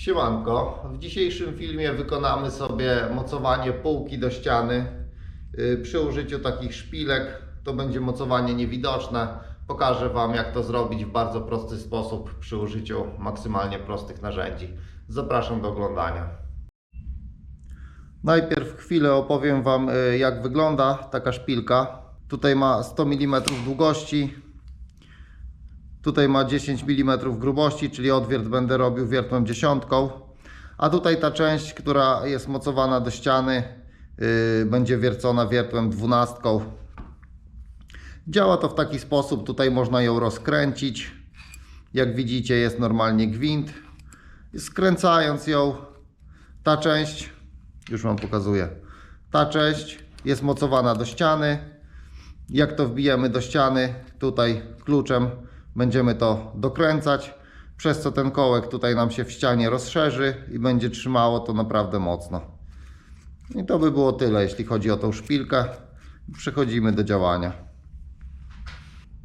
Siemanko, w dzisiejszym filmie wykonamy sobie mocowanie półki do ściany Yy, przy użyciu takich szpilek. To będzie mocowanie niewidoczne. Pokażę Wam jak to zrobić w bardzo prosty sposób przy użyciu maksymalnie prostych narzędzi. Zapraszam do oglądania. Najpierw chwilę opowiem Wam yy, jak wygląda taka szpilka. Tutaj ma 100 mm długości, Tutaj ma 10 mm grubości, czyli odwiert będę robił wiertłem dziesiątką. A tutaj ta część, która jest mocowana do ściany, yy, będzie wiercona wiertłem dwunastką. Działa to w taki sposób, tutaj można ją rozkręcić. Jak widzicie jest normalnie gwint. Skręcając ją, ta część, już Wam pokazuję, ta część jest mocowana do ściany. Jak to wbijemy do ściany, tutaj kluczem będziemy to dokręcać, przez co ten kołek tutaj nam się w ścianie rozszerzy i będzie trzymało to naprawdę mocno. I to by było tyle, jeśli chodzi o tą szpilkę. Przechodzimy do działania.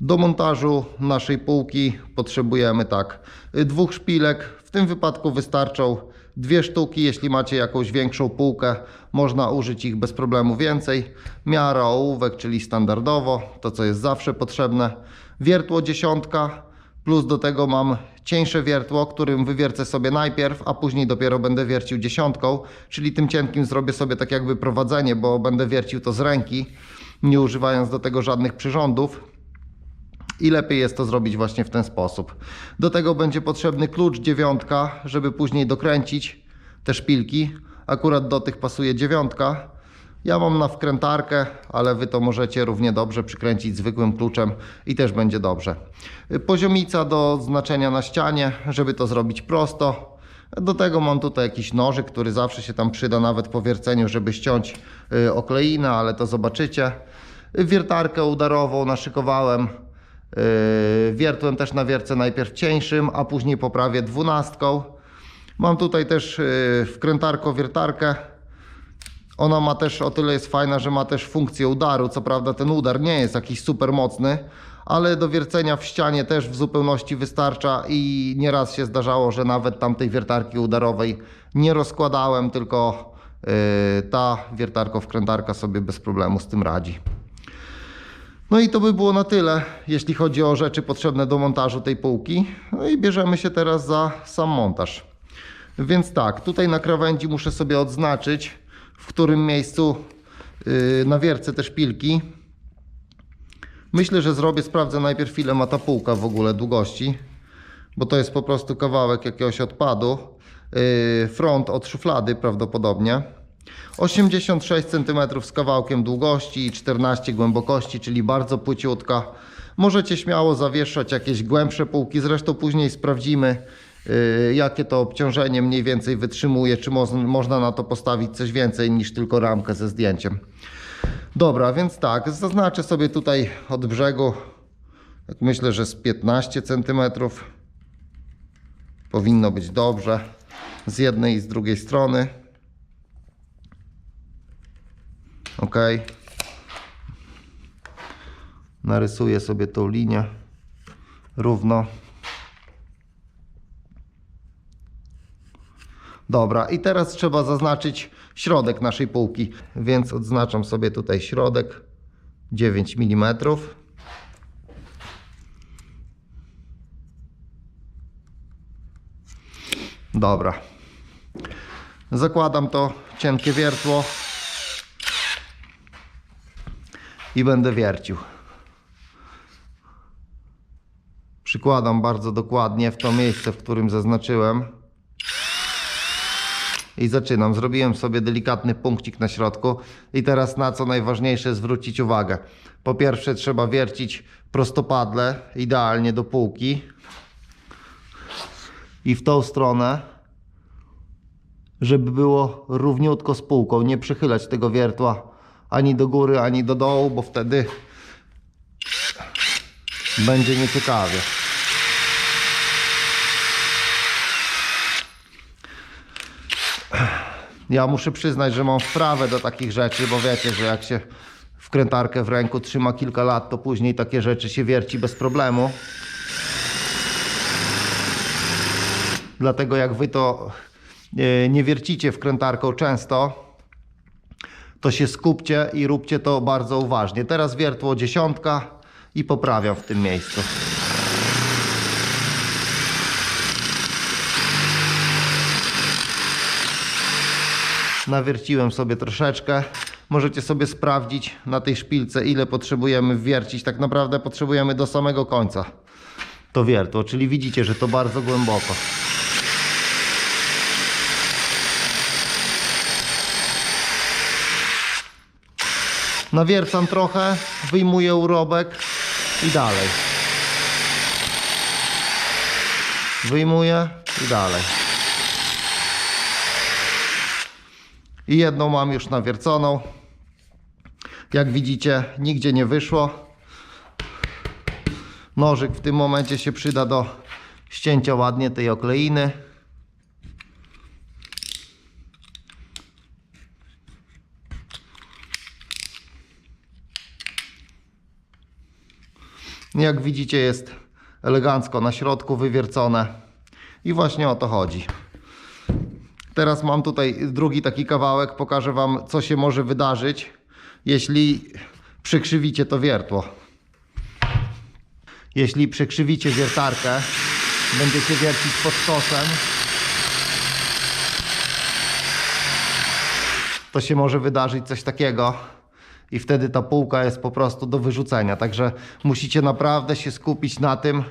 Do montażu naszej półki potrzebujemy tak dwóch szpilek. W tym wypadku wystarczą dwie sztuki. Jeśli macie jakąś większą półkę, można użyć ich bez problemu więcej. Miara ołówek, czyli standardowo, to co jest zawsze potrzebne. Wiertło dziesiątka, plus do tego mam cieńsze wiertło, którym wywiercę sobie najpierw, a później dopiero będę wiercił dziesiątką, czyli tym cienkim zrobię sobie tak jakby prowadzenie, bo będę wiercił to z ręki, nie używając do tego żadnych przyrządów. I lepiej jest to zrobić właśnie w ten sposób. Do tego będzie potrzebny klucz dziewiątka, żeby później dokręcić te szpilki. Akurat do tych pasuje dziewiątka. Ja mam na wkrętarkę, ale Wy to możecie równie dobrze przykręcić zwykłym kluczem i też będzie dobrze. Poziomica do znaczenia na ścianie, żeby to zrobić prosto. Do tego mam tutaj jakiś nożyk, który zawsze się tam przyda nawet po wierceniu, żeby ściąć y, okleinę, ale to zobaczycie. Wiertarkę udarową naszykowałem. Yy, Wiertłem też na wierce najpierw cieńszym, a później poprawię dwunastką. Mam tutaj też yy, wkrętarko-wiertarkę. Ona ma też o tyle jest fajna, że ma też funkcję udaru. Co prawda ten udar nie jest jakiś super mocny, ale do wiercenia w ścianie też w zupełności wystarcza i nieraz się zdarzało, że nawet tamtej wiertarki udarowej nie rozkładałem, tylko yy, ta wiertarko-wkrętarka sobie bez problemu z tym radzi. No i to by było na tyle, jeśli chodzi o rzeczy potrzebne do montażu tej półki. No i bierzemy się teraz za sam montaż. Więc tak, tutaj na krawędzi muszę sobie odznaczyć, w którym miejscu yy, na wiercę te szpilki. Myślę, że zrobię, sprawdzę najpierw ile ma ta półka w ogóle długości, bo to jest po prostu kawałek jakiegoś odpadu. Yy, front od szuflady prawdopodobnie. 86 cm z kawałkiem długości i 14 głębokości, czyli bardzo płyciutka. Możecie śmiało zawieszać jakieś głębsze półki, zresztą później sprawdzimy jakie to obciążenie mniej więcej wytrzymuje, czy mo można na to postawić coś więcej niż tylko ramkę ze zdjęciem. Dobra, więc tak, zaznaczę sobie tutaj od brzegu, tak myślę, że z 15 cm powinno być dobrze z jednej i z drugiej strony. Ok. Narysuję sobie tą linię równo. Dobra, i teraz trzeba zaznaczyć środek naszej półki, więc odznaczam sobie tutaj środek 9 mm. Dobra. Zakładam to cienkie wiertło i będę wiercił. Przykładam bardzo dokładnie w to miejsce, w którym zaznaczyłem. I zaczynam. Zrobiłem sobie delikatny punkcik na środku. I teraz na co najważniejsze zwrócić uwagę. Po pierwsze trzeba wiercić prostopadle, idealnie do półki. I w tą stronę, żeby było równiutko z półką. Nie przychylać tego wiertła ani do góry, ani do dołu, bo wtedy będzie nieciekawie. Ja muszę przyznać, że mam wprawę do takich rzeczy, bo wiecie, że jak się wkrętarkę w ręku trzyma kilka lat, to później takie rzeczy się wierci bez problemu. Dlatego jak wy to e, nie wiercicie wkrętarką często, to się skupcie i róbcie to bardzo uważnie. Teraz wiertło dziesiątka i poprawiam w tym miejscu. Nawierciłem sobie troszeczkę. Możecie sobie sprawdzić na tej szpilce, ile potrzebujemy wwiercić. Tak naprawdę potrzebujemy do samego końca to wiertło, czyli widzicie, że to bardzo głęboko. Nawiercam trochę, wyjmuję urobek i dalej. Wyjmuję i dalej. I jedną mam już nawierconą. Jak widzicie, nigdzie nie wyszło. Nożyk w tym momencie się przyda do ścięcia ładnie tej okleiny. Jak widzicie jest elegancko na środku wywiercone i właśnie o to chodzi. Teraz mam tutaj drugi taki kawałek, pokażę Wam co się może wydarzyć, jeśli przykrzywicie to wiertło. Jeśli przekrzywicie wiertarkę, będziecie wiercić pod kosem, to się może wydarzyć coś takiego i wtedy ta półka jest po prostu do wyrzucenia. Także musicie naprawdę się skupić na tym,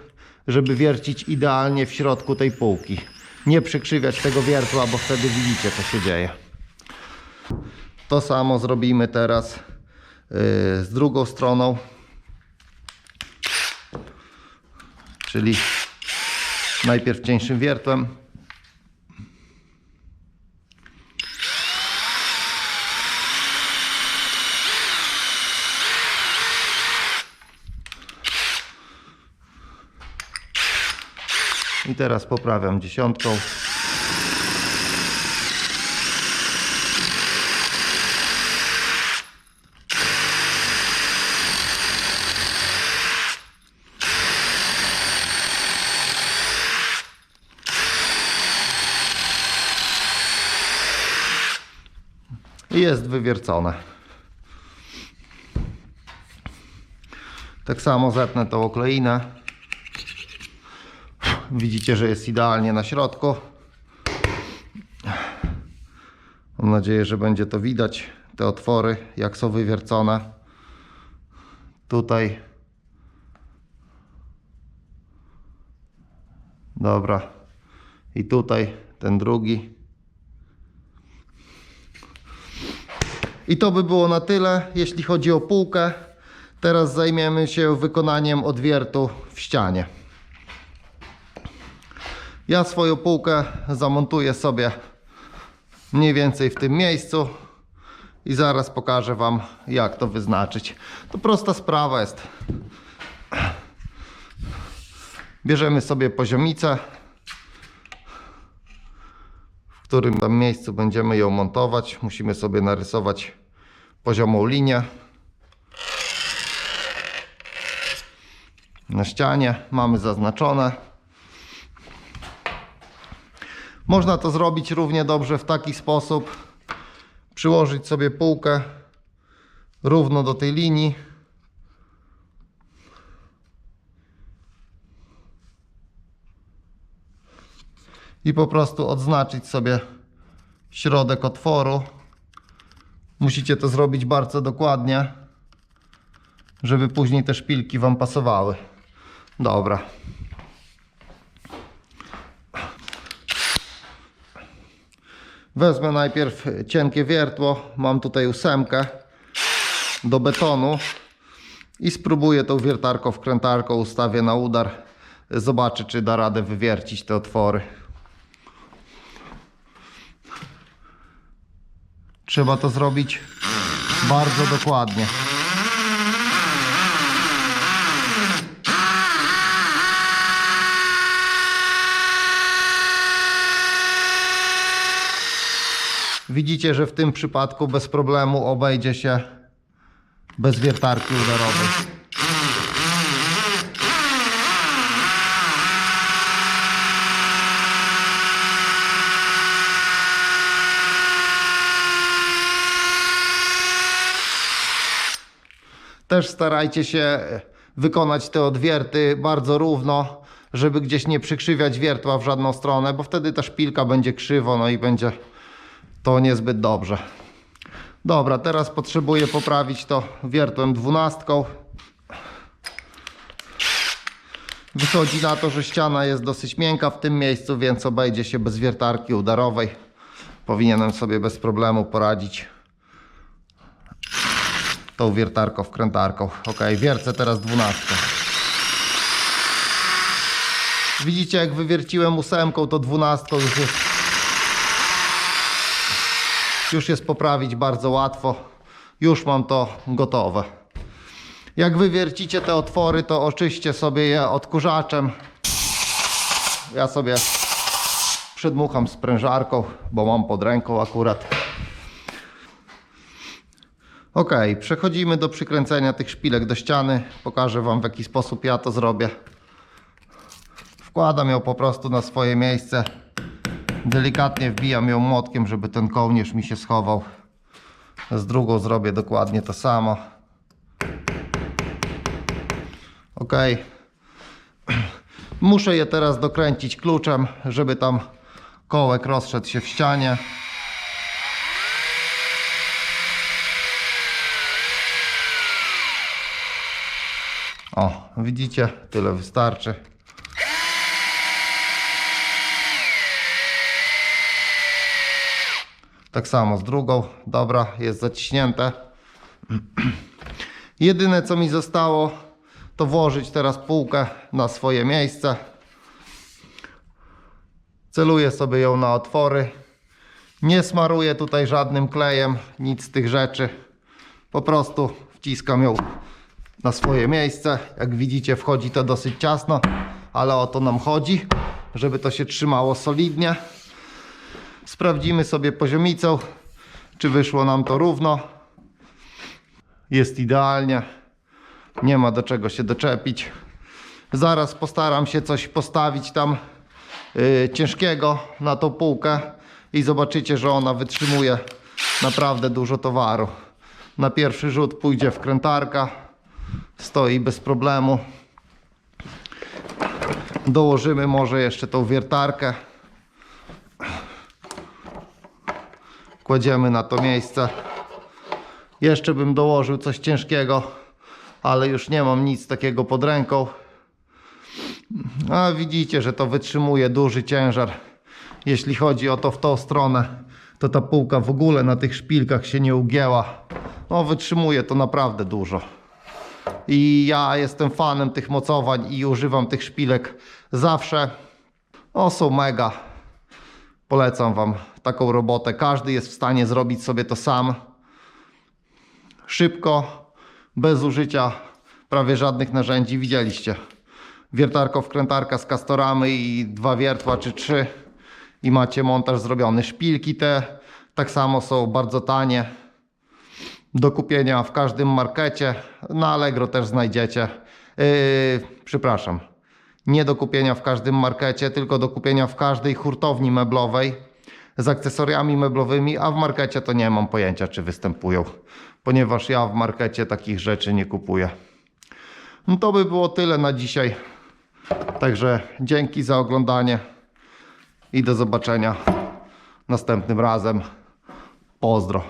żeby wiercić idealnie w środku tej półki. Nie przykrzywiać tego wiertła, bo wtedy widzicie co się dzieje. To samo zrobimy teraz yy, z drugą stroną. Czyli najpierw cieńszym wiertłem. I teraz poprawiam dziesiątką. I jest wywiercone. Tak samo zetnę tą okleinę. Widzicie, że jest idealnie na środku. Mam nadzieję, że będzie to widać, te otwory, jak są wywiercone. Tutaj. Dobra. I tutaj ten drugi. I to by było na tyle, jeśli chodzi o półkę. Teraz zajmiemy się wykonaniem odwiertu w ścianie. Ja swoją półkę zamontuję sobie mniej więcej w tym miejscu i zaraz pokażę Wam jak to wyznaczyć. To prosta sprawa jest. Bierzemy sobie poziomicę, w którym tam miejscu będziemy ją montować. Musimy sobie narysować poziomą linię. Na ścianie mamy zaznaczone. Można to zrobić równie dobrze w taki sposób. Przyłożyć sobie półkę równo do tej linii. I po prostu odznaczyć sobie środek otworu. Musicie to zrobić bardzo dokładnie, żeby później te szpilki Wam pasowały. Dobra. Wezmę najpierw cienkie wiertło. Mam tutaj ósemkę do betonu i spróbuję tą wiertarką wkrętarką ustawię na udar. Zobaczę, czy da radę wywiercić te otwory. Trzeba to zrobić bardzo dokładnie. Widzicie, że w tym przypadku bez problemu obejdzie się bez wiertarki uderowej. Też starajcie się wykonać te odwierty bardzo równo, żeby gdzieś nie przykrzywiać wiertła w żadną stronę, bo wtedy ta szpilka będzie krzywo, no i będzie to niezbyt dobrze. Dobra, teraz potrzebuję poprawić to wiertłem dwunastką. Wychodzi na to, że ściana jest dosyć miękka w tym miejscu, więc obejdzie się bez wiertarki udarowej. Powinienem sobie bez problemu poradzić tą wiertarką, wkrętarką. Ok, wiercę teraz dwunastką. Widzicie, jak wywierciłem ósemką, to dwunastką już jest już jest poprawić bardzo łatwo. Już mam to gotowe. Jak wywiercicie te otwory, to oczyście sobie je odkurzaczem. Ja sobie przedmucham sprężarką, bo mam pod ręką akurat. Ok, przechodzimy do przykręcenia tych szpilek do ściany. Pokażę Wam w jaki sposób ja to zrobię. Wkładam ją po prostu na swoje miejsce. Delikatnie wbijam ją młotkiem, żeby ten kołnierz mi się schował. Z drugą zrobię dokładnie to samo. Ok. Muszę je teraz dokręcić kluczem, żeby tam kołek rozszedł się w ścianie. O, widzicie? Tyle wystarczy. Tak samo z drugą. Dobra, jest zaciśnięte. Jedyne co mi zostało to włożyć teraz półkę na swoje miejsce. Celuję sobie ją na otwory. Nie smaruję tutaj żadnym klejem, nic z tych rzeczy. Po prostu wciskam ją na swoje miejsce. Jak widzicie wchodzi to dosyć ciasno, ale o to nam chodzi, żeby to się trzymało solidnie. Sprawdzimy sobie poziomicą, czy wyszło nam to równo. Jest idealnie. Nie ma do czego się doczepić. Zaraz postaram się coś postawić tam yy, ciężkiego na tą półkę i zobaczycie, że ona wytrzymuje naprawdę dużo towaru. Na pierwszy rzut pójdzie wkrętarka. Stoi bez problemu. Dołożymy może jeszcze tą wiertarkę. Kładziemy na to miejsce. Jeszcze bym dołożył coś ciężkiego, ale już nie mam nic takiego pod ręką. A widzicie, że to wytrzymuje duży ciężar. Jeśli chodzi o to w tą stronę, to ta półka w ogóle na tych szpilkach się nie ugięła. No wytrzymuje to naprawdę dużo. I ja jestem fanem tych mocowań i używam tych szpilek zawsze. O, są mega. Polecam Wam taką robotę. Każdy jest w stanie zrobić sobie to sam. Szybko, bez użycia prawie żadnych narzędzi. Widzieliście. Wiertarko, wkrętarka z kastoramy i dwa wiertła czy trzy. I macie montaż zrobiony. Szpilki te tak samo są bardzo tanie. Do kupienia w każdym markecie. Na Allegro też znajdziecie. Yy, przepraszam. Nie do kupienia w każdym markecie, tylko do kupienia w każdej hurtowni meblowej z akcesoriami meblowymi, a w markecie to nie mam pojęcia, czy występują, ponieważ ja w markecie takich rzeczy nie kupuję. No to by było tyle na dzisiaj. Także dzięki za oglądanie i do zobaczenia następnym razem. Pozdro.